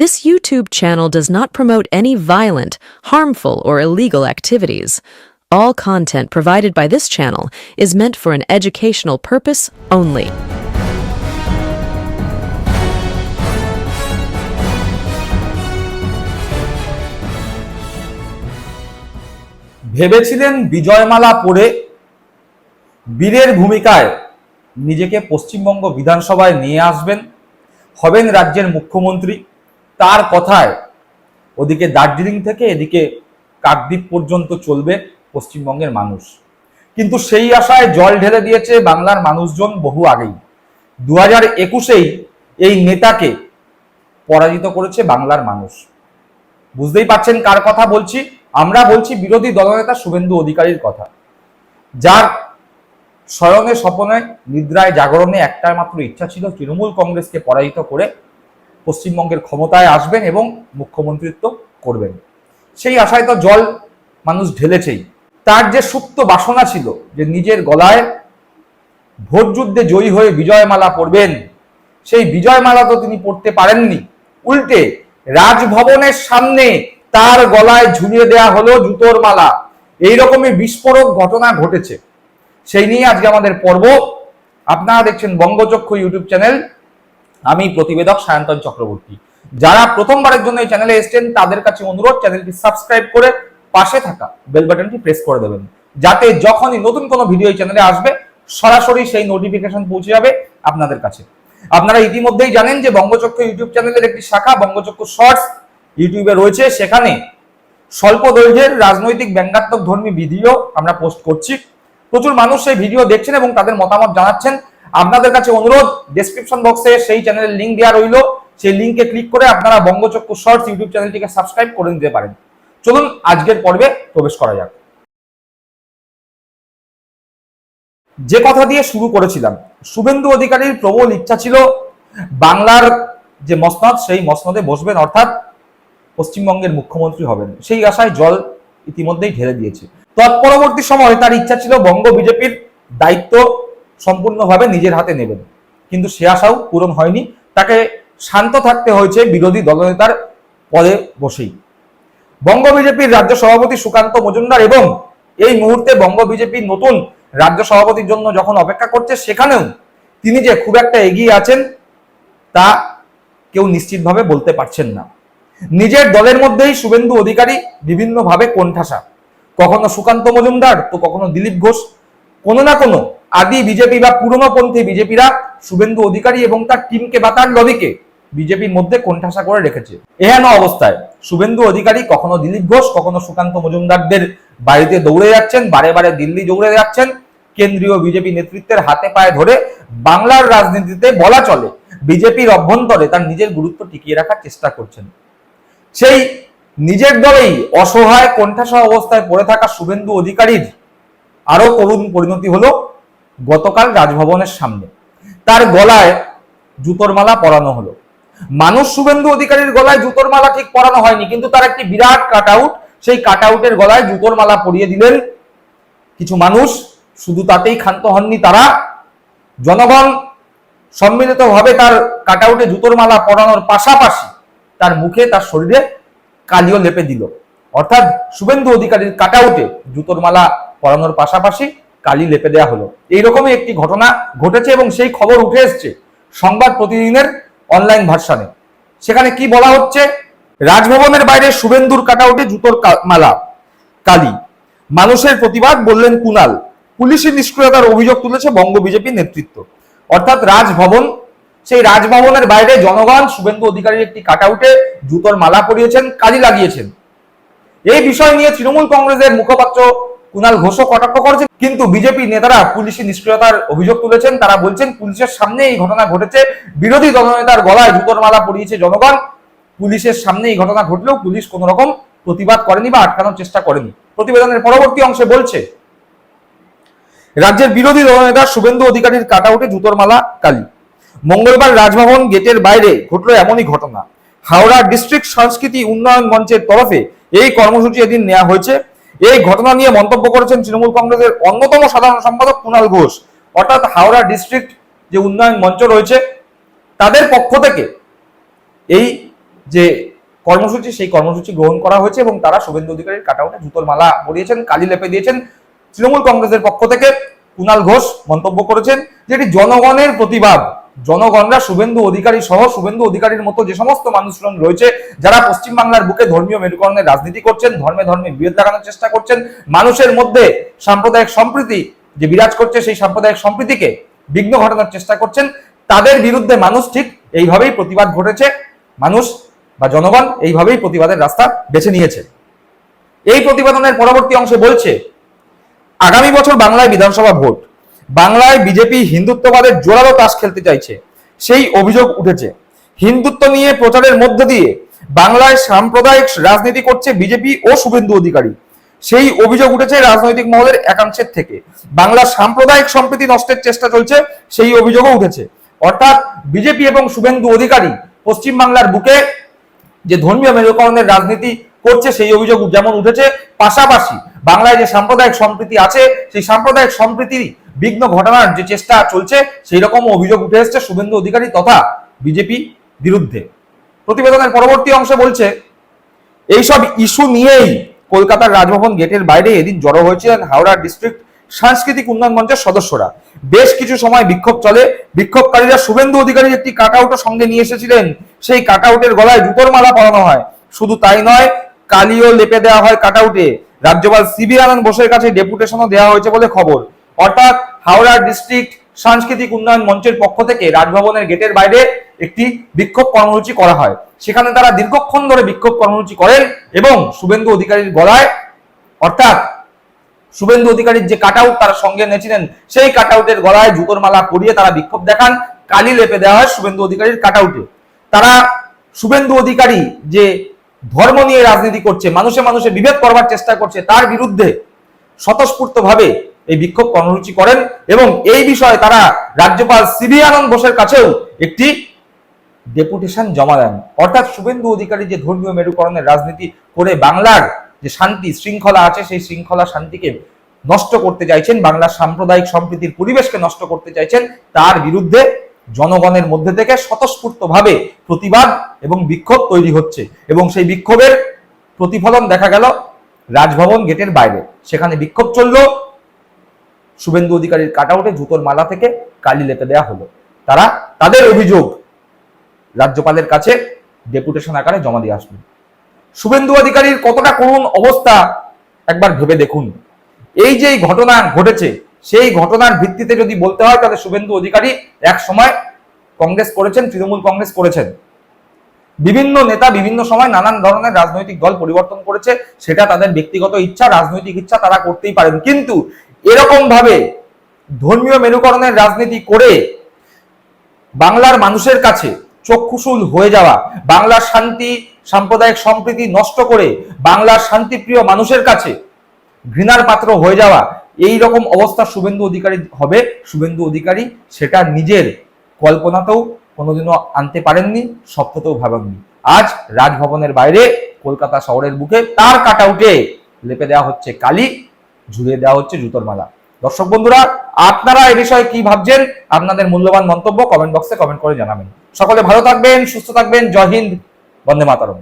This YouTube channel does not promote any violent, harmful, or illegal activities. All content provided by this channel is meant for an educational purpose only. ভেবেছিলেন বিজয়মালা পরে বীরের ভূমিকায় নিজেকে পশ্চিমবঙ্গ বিধানসভায় নিয়ে আসবেন হবেন রাজ্যের মুখ্যমন্ত্রী তার কথায় ওদিকে দার্জিলিং থেকে এদিকে কাকদ্বীপ পর্যন্ত চলবে পশ্চিমবঙ্গের মানুষ। কিন্তু সেই আশায় জল ঢেলে দিয়েছে বাংলার মানুষজন বহু আগেই। দু হাজার একুশেই এই নেতাকে পরাজিত করেছে বাংলার মানুষ। বুঝতেই পারছেন কার কথা বলছি? আমরা বলছি বিরোধী দলনেতা শুভেন্দু অধিকারীর কথা। যার স্বয়নে স্বপনে নিদ্রায় জাগরণে একটাই মাত্র ইচ্ছা ছিল তৃণমূল কংগ্রেসকে পরাজিত করে পশ্চিমবঙ্গের ক্ষমতায় আসবেন এবং মুখ্যমন্ত্রিত্ব করবেন। সেই আশায় তো জল মানুষ ঢেলেছেই। তার যে সুপ্ত বাসনা ছিল, যে নিজের গলায় ভোট যুদ্ধে জয়ী হয়ে বিজয়মালা পরবেন সেই বিজয়মালা তো তিনি পড়তে পারেননি। উল্টে রাজভবনের সামনে তার গলায় ঝুলিয়ে দেয়া হলো জুতোর মালা। এই রকমই বিস্ফোরক ঘটনা ঘটেছে। সেই নিয়ে আজকে আমাদের পর্ব। আপনারা দেখছেন বঙ্গচক্ষু ইউটিউব চ্যানেল। আমি প্রতিবেদক সায়ন্তন চক্রবর্তী। যারা প্রথমবারের জন্য এই চ্যানেলে এসেছেন, তাদের কাছে অনুরোধ চ্যানেলটি সাবস্ক্রাইব করে পাশে থাকা বেল বাটনটি প্রেস করে দেবেন। যাতে যখনই নতুন কোনো ভিডিও এই চ্যানেলে আসবে, সরাসরি সেই নোটিফিকেশন পৌঁছে যাবে আপনাদের কাছে। আপনারা ইতিমধ্যেই জানেন যে বঙ্গচক্ষু ইউটিউব চ্যানেলের একটি শাখা, বঙ্গচক্ষু শর্টস ইউটিউবে রয়েছে। সেখানে স্বল্প দৈর্ঘ্যের রাজনৈতিক ব্যঙ্গাত্মক ধর্মী ভিডিও আমরা পোস্ট করছি। প্রচুর মানুষ সেই ভিডিও দেখছেন এবং তাদের মতামত জানাচ্ছেন। আপনাদের কাছে অনুরোধ ডেসক্রিপশন বক্সে সেই চ্যানেলের লিঙ্ক দেওয়া রইল। সেই লিঙ্কে ক্লিক করে আপনারা বঙ্গচক্ষু শর্টস ইউটিউব চ্যানেলটিকে সাবস্ক্রাইব করে নিতে পারেন। চলুন, আজকের পর্বে প্রবেশ করা যাক। যে কথা দিয়ে শুরু করেছিলাম, শুভেন্দু অধিকারীর প্রবল ইচ্ছা ছিল বাংলার যে মসনদ, সেই মসনদে বসবেন, অর্থাৎ পশ্চিমবঙ্গের মুখ্যমন্ত্রী হবেন। সেই আশায় জল ইতিমধ্যেই ঢেলে দিয়েছে। তৎপরবর্তী সময় তার ইচ্ছা ছিল বঙ্গ বিজেপির দায়িত্ব সম্পূর্ণভাবে নিজের হাতে নেবেন। কিন্তু সে আশাও পূরণ হয়নি। তাকে শান্ত থাকতে হয়েছে বিরোধী দলনেতার পদে বসেই। বঙ্গ বিজেপির রাজ্য সভাপতি সুকান্ত মজুমদার এবং এই মুহূর্তে বঙ্গ বিজেপির নতুন রাজ্য সভাপতির জন্য যখন অপেক্ষা করছে, সেখানেও তিনি যে খুব একটা এগিয়ে আছেন, তা কেউ নিশ্চিতভাবে বলতে পারছেন না। নিজের দলের মধ্যেই শুভেন্দু অধিকারী বিভিন্নভাবে কোণঠাসা। কখনো সুকান্ত মজুমদার, তো কখনো দিলীপ ঘোষ। কোনো না কোনো আদি বিজেপি বা পুরনো পন্থী বিজেপিরা শুভেন্দু অধিকারী এবং তার টিমকে বা তার লবিকে বিজেপির মধ্যে কোণঠাসা করে রেখেছে। এহেন অবস্থায় শুভেন্দু অধিকারী কখনো দিলীপ ঘোষ, কখনো সুকান্ত মজুমদারদের বাড়িতে দৌড়ে যাচ্ছেন, বারে বারে দিল্লি দৌড়ে যাচ্ছেন। কেন্দ্রীয় বিজেপি নেতৃত্বের হাতে পায়ে ধরে বাংলার রাজনীতিতে বলা চলে, বিজেপির অভ্যন্তরে তার নিজের গুরুত্ব টিকিয়ে রাখার চেষ্টা করছেন। সেই নিজের দলেই অসহায়, কোণঠাসা অবস্থায় পড়ে থাকা শুভেন্দু অধিকারীর আরও করুণ পরিণতি হলো গতকাল রাজভবনের সামনে। তার গলায় জুতোর মালা পরানো হলো। মানুষ শুভেন্দু অধিকারীর গলায় জুতোর মালা ঠিক পরানো হয়নি, কিন্তু তার একটি বিরাট কাট আউট সেই কাট আউটের গলায় জুতোর মালা পরিয়ে দিলেন কিছু মানুষ। শুধু তাতেই ক্ষান্ত হননি তারা। জনগণ সম্মিলিতভাবে তার কাট আউটে জুতোর মালা পরানোর পাশাপাশি তার মুখে, তার শরীরে কালিও লেপে দিল। অর্থাৎ শুভেন্দু অধিকারীর কাট আউটে জুতোর মালা পরানোর পাশাপাশি কালি লেপে দেওয়া হলো। এইরকমই একটি ঘটনা ঘটেছে এবং সেই খবর উঠে এসছে সংবাদ প্রতিদিনের অনলাইন ভার্সানে সেখানে কি বলা হচ্ছে? রাজভবনের বাইরে শুভেন্দুর কাটাউটে জুতোর মালা, কালি। মানুষের প্রতিবাদ বললেন কুনাল পুলিশের নিষ্ক্রিয়তার অভিযোগ তুলেছে বঙ্গ বিজেপি নেতৃত্ব। অর্থাৎ রাজভবন, সেই রাজভবনের বাইরে জনগণ শুভেন্দু অধিকারীর একটি কাটাউটে জুতোর মালা পরিয়েছেন, কালি লাগিয়েছেন। এই বিষয় নিয়ে তৃণমূল কংগ্রেসের মুখপাত্র কুনাল ঘোষও কটাক্ষ করেছেন কিন্তু বিজেপি নেতারা পুলিশি নিষ্ক্রিয়তার অভিযোগ তুলেছেন। তারা বলছেন, পুলিশের সামনে এই ঘটনা ঘটেছে। বিরোধী দলনেতার গলায় জুতোর মালা পরিয়েছে জনগণ। পুলিশের সামনে এই ঘটনা ঘটলেও পুলিশ কোনো রকম প্রতিবাদ করেনি বা আটকানোর চেষ্টা করেনি। প্রতিবেদনের পরবর্তী অংশে বলছে, রাজ্যের বিরোধী দলনেতা শুভেন্দু অধিকারীর কাটাউটে জুতোর মালা কালী। মঙ্গলবার রাজভবন গেটের বাইরে ঘটলো এমনই ঘটনা। হাওড়া ডিস্ট্রিক্ট সংস্কৃতি উন্নয়ন মঞ্চের তরফে এই কর্মসূচি এদিন নেওয়া হয়েছে। এই ঘটনা নিয়ে মন্তব্য করেছেন তৃণমূল কংগ্রেসের অন্যতম সাধারণ সম্পাদক কুণাল ঘোষ। অর্থাৎ হাওড়া ডিস্ট্রিক্ট যে উন্নয়ন মঞ্চ রয়েছে, তাদের পক্ষ থেকে এই যে কর্মসূচি, সেই কর্মসূচি গ্রহণ করা হয়েছে এবং তারা শুভেন্দু অধিকারীর কাটাউটে জুতোর মালা পরিয়েছেন, কালি লেপে দিয়েছেন। তৃণমূল কংগ্রেসের পক্ষ থেকে কুণাল ঘোষ মন্তব্য করেছেন যে এটি জনগণের প্রতিবাদ। জনগণরা শুভেন্দু অধিকারী সহ শুভেন্দু অধিকারীর মতো যে সমস্ত মানুষজন রয়েছে, যারা পশ্চিমবাংলার বুকে ধর্মীয় মেরুকরণের রাজনীতি করছেন, ধর্মে ধর্মে বিভেদ লাগানোর চেষ্টা করছেন, মানুষের মধ্যে সাম্প্রদায়িক সম্প্রীতি যে বিরাজ করছে, সেই সাম্প্রদায়িক সম্প্রীতিকে বিঘ্ন ঘটানোর চেষ্টা করছেন। তাদের বিরুদ্ধে মানুষ ঠিক এইভাবেই প্রতিবাদ ঘটেছে। মানুষ বা জনগণ এইভাবেই প্রতিবাদের রাস্তা বেছে নিয়েছে। এই প্রতিবেদনের পরবর্তী অংশে বলছে, আগামী বছর বাংলায় বিধানসভা ভোট। বাংলায় বিজেপি হিন্দুত্ববাদের জোরালো তাস খেলতে চাইছে। সেই অভিযোগ উঠেছে। হিন্দুত্ব নিয়ে প্রচারের মধ্য দিয়ে বাংলায় সাম্প্রদায়িক রাজনীতি করছে বিজেপি ও শুভেন্দু অধিকারী। সেই অভিযোগ উঠেছে রাজনৈতিক মহলের একাংশের থেকে। বাংলার সাম্প্রদায়িক সম্প্রীতি নষ্টের চেষ্টা চলছে, সেই অভিযোগও উঠেছে। অর্থাৎ বিজেপি এবং শুভেন্দু অধিকারী পশ্চিমবাংলার বুকে যে ধর্মীয় মেরুকরণের রাজনীতি করছে, সেই অভিযোগ যেমন উঠেছে, পাশাপাশি বাংলায় যে সাম্প্রদায়িক সম্প্রীতি আছে, সেই সাম্প্রদায়িক সম্প্রীতির বিঘ্ন ঘটানোর যে চেষ্টা চলছে সেই রকম অভিযোগ উঠে এসছে শুভেন্দু অধিকারী তথা বিজেপি বিরুদ্ধে। প্রতিবেদনের পরবর্তী অংশে বলছে, এইসব ইস্যু নিয়েই কলকাতার রাজভবন গেটের বাইরে এদিন জড়ো হয়েছিলেন হাওড়া ডিস্ট্রিক্ট সাংস্কৃতিক উন্নয়ন মঞ্চের সদস্যরা। বেশ কিছু সময় বিক্ষোভ চলে। বিক্ষোভকারীরা শুভেন্দু অধিকারীর একটি কাটআউটও সঙ্গে নিয়ে এসেছিলেন। সেই কাটআউটের গলায় জুতোর মালা পরানো হয়। শুধু তাই নয়, কালিও লেপে দেওয়া হয় কাটআউটে। রাজ্যপাল সিবি আনন্দ বোসের কাছে ডেপুটেশনও দেওয়া হয়েছে বলে খবর। অর্থাৎ হাওড়া ডিস্ট্রিক্ট সাংস্কৃতিক উন্নয়ন মঞ্চের পক্ষ থেকে রাজভবনের গেটের বাইরে একটি বিক্ষোভ কর্মসূচি করা হয়। সেখানে তারা দীর্ঘক্ষণ ধরে বিক্ষোভ কর্মসূচি করেন এবং শুভেন্দু অধিকারীর গলায়, অর্থাৎ শুভেন্দু অধিকারীর যে কাট আউট তারা সঙ্গে এনেছিলেন, সেই কাটআউটের গলায় জুতোর মালা পরিয়ে তারা বিক্ষোভ দেখান। কালি লেপে দেওয়া হয় শুভেন্দু অধিকারীর কাট আউটে তারা শুভেন্দু অধিকারী যে ধর্ম নিয়ে রাজনীতি করছে, মানুষে মানুষে বিভেদ করবার চেষ্টা করছে, তার বিরুদ্ধে স্বতঃস্ফূর্তভাবে এই বিক্ষোভ কর্মসূচি করেন এবং এই বিষয়ে তারা রাজ্যপাল সিবি আনন্দ বোসের কাছেও একটি ডেপুটেশন জমা দেন। অর্থাৎ শুভেন্দু অধিকারী যে ধর্মীয় মেরুকরণের রাজনীতি করে বাংলার যে শান্তি শৃঙ্খলা আছে, সেই শৃঙ্খলা শান্তিকে নষ্ট করতে চাইছেন, বাংলার সাম্প্রদায়িক সম্প্রীতির পরিবেশকে নষ্ট করতে চাইছেন, তার বিরুদ্ধে জনগণের মধ্যে থেকে স্বতঃস্ফূর্তভাবে প্রতিবাদ এবং বিক্ষোভ তৈরি হচ্ছে এবং সেই বিক্ষোভের প্রতিফলন দেখা গেল রাজভবন গেটের বাইরে। সেখানে বিক্ষোভ চলল। শুভেন্দু অধিকারীর কাটাউটে জুতোর মালা থেকে কালি লেপে দেওয়া হলো। তারা তাদের অভিযোগ রাজ্যপালের কাছে ডেপুটেশন আকারে জমা দিয়ে আসবেন শুভেন্দু অধিকারীর কতটা করুণ অবস্থা একবার ভেবে দেখুন। এই যে ঘটনা ঘটেছে সেই ঘটনার ভিত্তিতে যদি বলতে হয়, তাহলে শুভেন্দু অধিকারী এক সময় কংগ্রেস করেছেন, তৃণমূল কংগ্রেস করেছেন। বিভিন্ন নেতা বিভিন্ন সময় নানান ধরনের রাজনৈতিক দল পরিবর্তন করেছে, সেটা তাদের ব্যক্তিগত ইচ্ছা, রাজনৈতিক ইচ্ছা তারা করতেই পারেন। কিন্তু এরকম ভাবে ধর্মীয় মেরুকরণের রাজনীতি করে বাংলার মানুষের কাছে চক্ষুশূল হয়ে যাওয়া, বাংলার শান্তি, সাম্প্রদায়িক সম্প্রীতি নষ্ট করে বাংলার শান্তিপ্রিয় মানুষের কাছে ঘৃণার পাত্র হয়ে যাওয়া এই রকম অবস্থা শুভেন্দু অধিকারী হবে, শুভেন্দু অধিকারী সেটা নিজের কল্পনাতেও কোনোদিনও আনতে পারেননি স্বপ্নতেও ভাবেননি। আজ রাজভবনের বাইরে কলকাতা শহরের বুকে তার কাটাউটে লেপে দেওয়া হচ্ছে কালি ঝুলে দেওয়া হচ্ছে জুতোর মালা। দর্শক বন্ধুরা, আপনারা এ বিষয়ে কি ভাবছেন? আপনাদের মূল্যবান মন্তব্য কমেন্ট বক্সে কমেন্ট করে জানাবেন। সকলে ভালো থাকবেন, সুস্থ থাকবেন, জয় হিন্দ, বন্দে মাতারম।